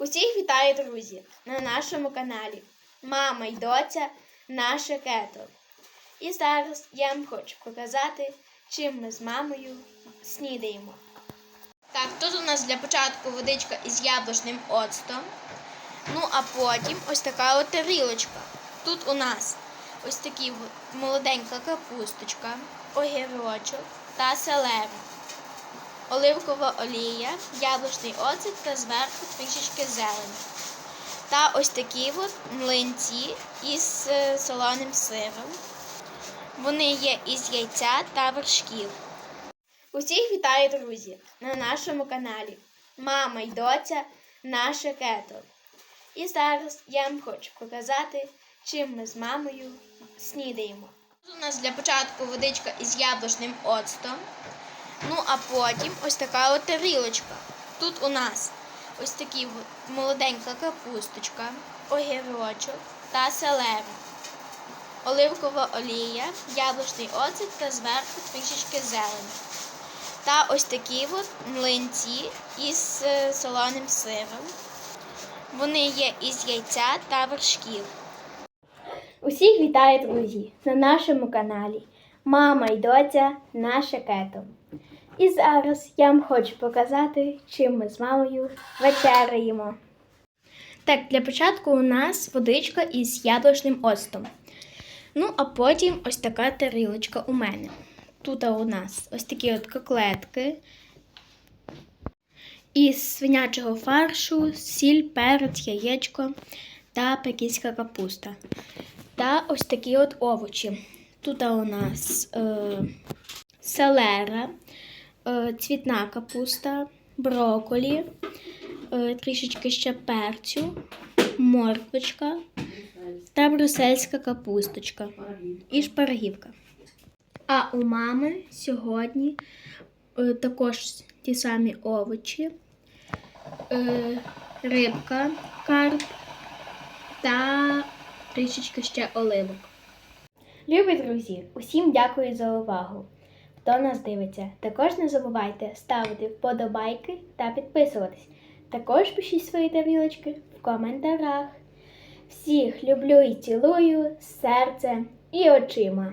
Усіх вітаю, друзі, на нашому каналі Мама й доця наше кето. І зараз я вам хочу показати, чим ми з мамою снідаємо. Так, тут у нас для початку водичка із яблучним оцтом. Ну, а потім ось така от тарілочка. Тут у нас ось такі молоденька капусточка, огірочок та селера оливкова олія, яблучний оцет та зверху трішечки зелені. Та ось такі от млинці із е, солоним сиром. Вони є із яйця та вершків. Усіх вітаю, друзі, на нашому каналі Мама й доця наше кето. І зараз я вам хочу показати, чим ми з мамою снідаємо. У нас для початку водичка із яблучним оцтом. Ну, а потім ось така от тарілочка. Тут у нас ось такі молоденька капусточка, огірочок та селера, оливкова олія, яблучний оцет та зверху трішечки зелені. Та ось такі от млинці із е, солоним сиром. Вони є із яйця та вершків. Усіх вітаю, друзі, на нашому каналі Мама й доця наше кето. І зараз я вам хочу показати, чим ми з мамою вечеряємо. Так, для початку у нас водичка із яблучним оцтом. Ну, а потім ось така тарілочка у мене. Тут у нас ось такі от коклетки із свинячого фаршу, сіль, перець, яєчко та пекінська капуста. Та ось такі от овочі. Тут у нас е, селера, цвітна капуста, броколі, е, трішечки ще перцю, морквочка та брюссельська капусточка і шпаргівка. А у мами сьогодні е, також ті самі овочі, е, рибка, карп та трішечки ще оливок. Любі друзі, усім дякую за увагу. Хто нас дивиться, також не забувайте ставити вподобайки та підписуватись. Також пишіть свої тарілочки в коментарях. Всіх люблю і цілую серцем і очима.